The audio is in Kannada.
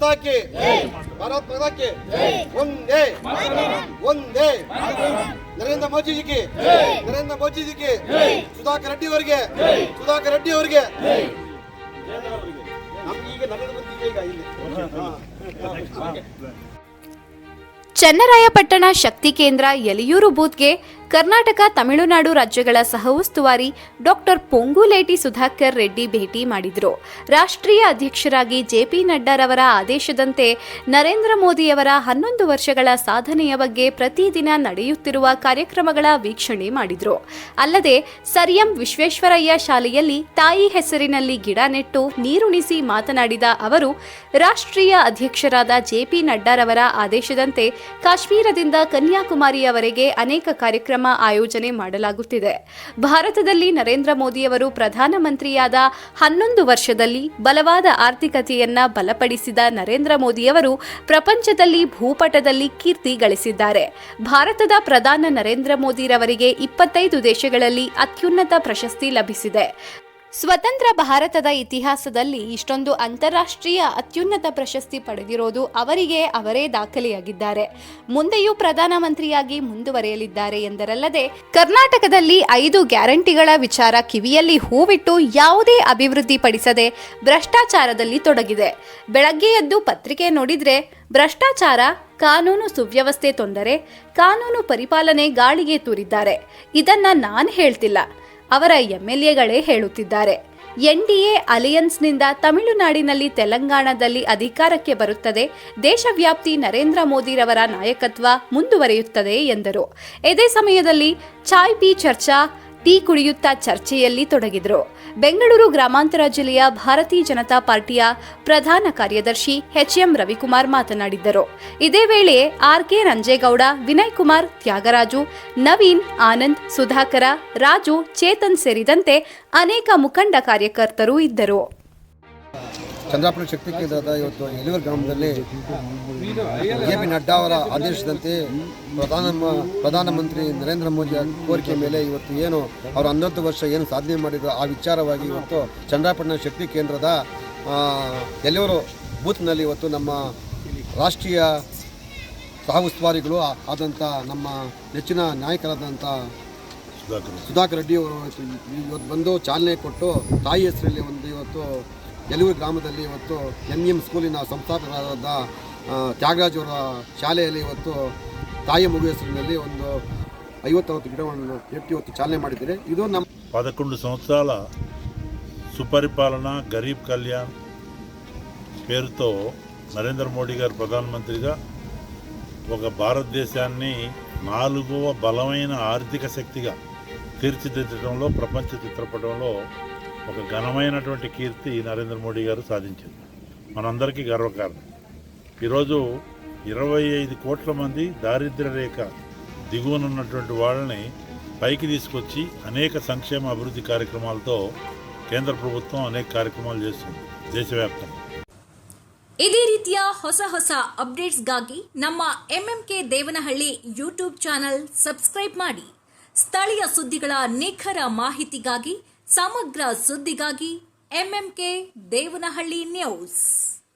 ಮಾತಾಕ್ಕೆ ಭಾರತ್ ಒಂದೇ. ಒಂದೇ. ನರೇಂದ್ರ ಮೋದಿಜಿಗೆ. ನರೇಂದ್ರ ಮೋದಿಜಿಗೆ. ಸುಧಾಕರ್ ರೆಡ್ಡಿ ಅವರಿಗೆ. ಸುಧಾಕರ್ ರೆಡ್ಡಿ ಅವರಿಗೆ. ನಮ್ಗೆ ಈಗ ನರೇಂದ್ರ ಮೋದಿ ಈಗ ಇಲ್ಲಿ. ಚನ್ನರಾಯಪಟ್ಟಣ ಶಕ್ತಿ ಕೇಂದ್ರ ಎಲಿಯೂರು ಬೂತ್ಗೆ ಕರ್ನಾಟಕ, ತಮಿಳುನಾಡು ರಾಜ್ಯಗಳ ಸಹ ಉಸ್ತುವಾರಿ ಡಾಕ್ಟರ್ ಪೊಂಗುಲೇಟಿ ಸುಧಾಕರ್ ರೆಡ್ಡಿ ಭೇಟಿ ಮಾಡಿದರು. ರಾಷ್ಟ್ರೀಯ ಅಧ್ಯಕ್ಷರಾಗಿ ಜೆಪಿ ನಡ್ಡಾರವರ ಆದೇಶದಂತೆ ನರೇಂದ್ರ ಮೋದಿಯವರ ಹನ್ನೊಂದು ವರ್ಷಗಳ ಸಾಧನೆಯ ಬಗ್ಗೆ ಪ್ರತಿದಿನ ನಡೆಯುತ್ತಿರುವ ಕಾರ್ಯಕ್ರಮಗಳ ವೀಕ್ಷಣೆ ಮಾಡಿದರು. ಅಲ್ಲದೆ, ಸರಿಯಂ ವಿಶ್ವೇಶ್ವರಯ್ಯ ಶಾಲೆಯಲ್ಲಿ ತಾಯಿ ಹೆಸರಿನಲ್ಲಿ ಗಿಡ ನೆಟ್ಟು ನೀರುಣಿಸಿ ಮಾತನಾಡಿದ ಅವರು, ರಾಷ್ಟ್ರೀಯ ಅಧ್ಯಕ್ಷರಾದ ಜೆಪಿ ನಡ್ಡಾರವರ ಆದೇಶದಂತೆ ಕಾಶ್ಮೀರದಿಂದ ಕನ್ಯಾಕುಮಾರಿಯವರೆಗೆ ಅನೇಕ ಕಾರ್ಯಕ್ರಮ ಆಯೋಜನೆ ಮಾಡಲಾಗುತ್ತಿದೆ. ಭಾರತದಲ್ಲಿ ನರೇಂದ್ರ ಮೋದಿಯವರು ಪ್ರಧಾನಮಂತ್ರಿಯಾದ ಹನ್ನೊಂದು ವರ್ಷದಲ್ಲಿ ಬಲವಾದ ಆರ್ಥಿಕತೆಯನ್ನ ಬಲಪಡಿಸಿದ ನರೇಂದ್ರ ಮೋದಿಯವರು ಪ್ರಪಂಚದಲ್ಲಿ ಭೂಪಟದಲ್ಲಿ ಕೀರ್ತಿ ಗಳಿಸಿದ್ದಾರೆ. ಭಾರತದ ಪ್ರಧಾನ ನರೇಂದ್ರ ಮೋದಿರವರಿಗೆ ಇಪ್ಪತ್ತೈದು ದೇಶಗಳಲ್ಲಿ ಅತ್ಯುನ್ನತ ಪ್ರಶಸ್ತಿ ಲಭಿಸಿದೆ. ಸ್ವತಂತ್ರ ಭಾರತದ ಇತಿಹಾಸದಲ್ಲಿ ಇಷ್ಟೊಂದು ಅಂತಾರಾಷ್ಟ್ರೀಯ ಅತ್ಯುನ್ನತ ಪ್ರಶಸ್ತಿ ಪಡೆದಿರೋದು ಅವರಿಗೆ ಅವರೇ ದಾಖಲೆಯಾಗಿದ್ದಾರೆ. ಮುಂದೆಯೂ ಪ್ರಧಾನಮಂತ್ರಿಯಾಗಿ ಮುಂದುವರೆಯಲಿದ್ದಾರೆ ಎಂದರಲ್ಲದೆ, ಕರ್ನಾಟಕದಲ್ಲಿ ಐದು ಗ್ಯಾರಂಟಿಗಳ ವಿಚಾರ ಕಿವಿಯಲ್ಲಿ ಹೂವಿಟ್ಟು ಯಾವುದೇ ಅಭಿವೃದ್ಧಿ ಪಡಿಸದೆ ಭ್ರಷ್ಟಾಚಾರದಲ್ಲಿ ತೊಡಗಿದೆ. ಬೆಳಗ್ಗೆ ಎದ್ದು ಪತ್ರಿಕೆ ನೋಡಿದ್ರೆ, ಭ್ರಷ್ಟಾಚಾರ, ಕಾನೂನು ಸುವ್ಯವಸ್ಥೆ ತೊಂದರೆ, ಕಾನೂನು ಪರಿಪಾಲನೆ ಗಾಳಿಗೆ ತೂರಿದ್ದಾರೆ. ಇದನ್ನ ನಾನು ಹೇಳ್ತಿಲ್ಲ. ಅವರ ಎಂಎಲ್ಎಗಳೇ ಹೇಳುತ್ತಿದ್ದಾರೆ. ಎನ್ಡಿಎ ಅಲಿಯನ್ಸ್ನಿಂದ ತಮಿಳುನಾಡಿನಲ್ಲಿ ತೆಲಂಗಾಣದಲ್ಲಿ ಅಧಿಕಾರಕ್ಕೆ ಬರುತ್ತದೆ. ದೇಶವ್ಯಾಪ್ತಿ ನರೇಂದ್ರ ಮೋದಿರವರ ನಾಯಕತ್ವ ಮುಂದುವರಿಯುತ್ತದೆ ಎಂದರು. ಇದೇ ಸಮಯದಲ್ಲಿ ಚಾಯ್ ಪಿ ಚರ್ಚಾ ಟೀ ಕುಡಿಯುತ್ತಾ ಚರ್ಚೆಯಲ್ಲಿ ತೊಡಗಿದರು. ಬೆಂಗಳೂರು ಗ್ರಾಮಾಂತರ ಜಿಲ್ಲೆಯ ಭಾರತೀಯ ಜನತಾ ಪಾರ್ಟಿಯ ಪ್ರಧಾನ ಕಾರ್ಯದರ್ಶಿ ಎಚ್ಎಂ ರವಿಕುಮಾರ್ ಮಾತನಾಡಿದ್ದರು. ಇದೇ ವೇಳೆ ಆರ್ಕೆ ರಂಜೇಗೌಡ ವಿನಯ್ ಕುಮಾರ್ ತ್ಯಾಗರಾಜು, ನವೀನ್ ಆನಂದ್, ಸುಧಾಕರ, ರಾಜು, ಚೇತನ್ ಸೇರಿದಂತೆ ಅನೇಕ ಮುಖಂಡ ಕಾರ್ಯಕರ್ತರು ಇದ್ದರು. ಚಂದ್ರಾಪುರ ಶಕ್ತಿ ಕೇಂದ್ರದ ಇವತ್ತು ಎಲಿವರ್ ಗ್ರಾಮದಲ್ಲಿ ಎ ಪಿ ನಡ್ಡಾ ಅವರ ಆದೇಶದಂತೆ ಪ್ರಧಾನ ಪ್ರಧಾನಮಂತ್ರಿ ನರೇಂದ್ರ ಮೋದಿ ಕೋರಿಕೆ ಮೇಲೆ ಇವತ್ತು ಏನು ಅವರು ಹನ್ನೊಂದು ವರ್ಷ ಏನು ಸಾಧನೆ ಮಾಡಿದ್ರು ಆ ವಿಚಾರವಾಗಿ ಇವತ್ತು ಚಂದ್ರಾಪಟ್ಟಣ ಶಕ್ತಿ ಕೇಂದ್ರದ ಎಲ್ಲೂರು ಬೂತ್ನಲ್ಲಿ ಇವತ್ತು ನಮ್ಮ ರಾಷ್ಟ್ರೀಯ ಸಹ ಉಸ್ತುವಾರಿಗಳು ಆದಂಥ ನಮ್ಮ ನೆಚ್ಚಿನ ನಾಯಕರಾದಂಥ ಸುಧಾಕರ್ ರೆಡ್ಡಿ ಅವರು ಇವತ್ತು ಬಂದು ಚಾಲನೆ ಕೊಟ್ಟು ತಾಯಿ ಹೆಸರಲ್ಲಿ ಒಂದು ಇವತ್ತು ಯಲೂರು ಗ್ರಾಮದಲ್ಲಿ ಇವತ್ತು ಎಮ್ ಎಮ್ ಸ್ಕೂಲಿನ ಸಂಸ್ಥಾಪಕರಾದ ಆ, ತ್ಯಾಗರಾಜ್ ಅವರ ಶಾಲೆಯಲ್ಲಿ ಇವತ್ತು ತಾಯಿ ಮಗು ಹೆಸರಿನಲ್ಲಿ ಒಂದು ಐವತ್ತವತ್ತು ಗಿಡವನ್ನು ಎತ್ತಿ ಇವತ್ತು ಚಾಲನೆ ಮಾಡಿದ್ದಾರೆ ಇದು ನಮ್ಮ పదకొండు సంవత్సరాల సుపరిపాలన గరీబ్ కళ్యాణ్ పేరుతో నరేంద్ర మోడీ గారు ప్రధానమంత్రిగా ఒక భారతదేశాన్ని నాలుగవ బలమైన ఆర్థిక శక్తిగా తీర్చిదిద్దడంలో ప్రపంచ చిత్రపటంలో ఒక ఘనమైనటువంటి కీర్తి నరేంద్ర మోడీ గారు సాధించింది మనందరికీ గర్వకారణం ఈరోజు ఇరవై ఐదు కోట్ల మంది దారిద్ర్య రేఖ దిగువనున్నటువంటి వాళ్ళని పైకి తీసుకొచ్చి అనేక సంక్షేమ అభివృద్ధి కార్యక్రమాలతో కేంద్ర ప్రభుత్వం అనేక కార్యక్రమాలు చేస్తుంది దేశవ్యాప్తంగా ಇದೇ ರೀತಿಯ ಹೊಸ ಹೊಸ ಅಪ್ಡೇಟ್ಸ್ಗಾಗಿ ನಮ್ಮ MMK Devanahalli YouTube channel subscribe ಮಾಡಿ ಸ್ಥಳೀಯ ಸುದ್ದಿಗಳ ನಿಖರ ಮಾಹಿತಿಗಾಗಿ ಸಮಗ್ರ ಸುದ್ದಿಗಾಗಿ ಎಂಎಂಕೆ ದೇವನಹಳ್ಳಿ ನ್ಯೂಸ್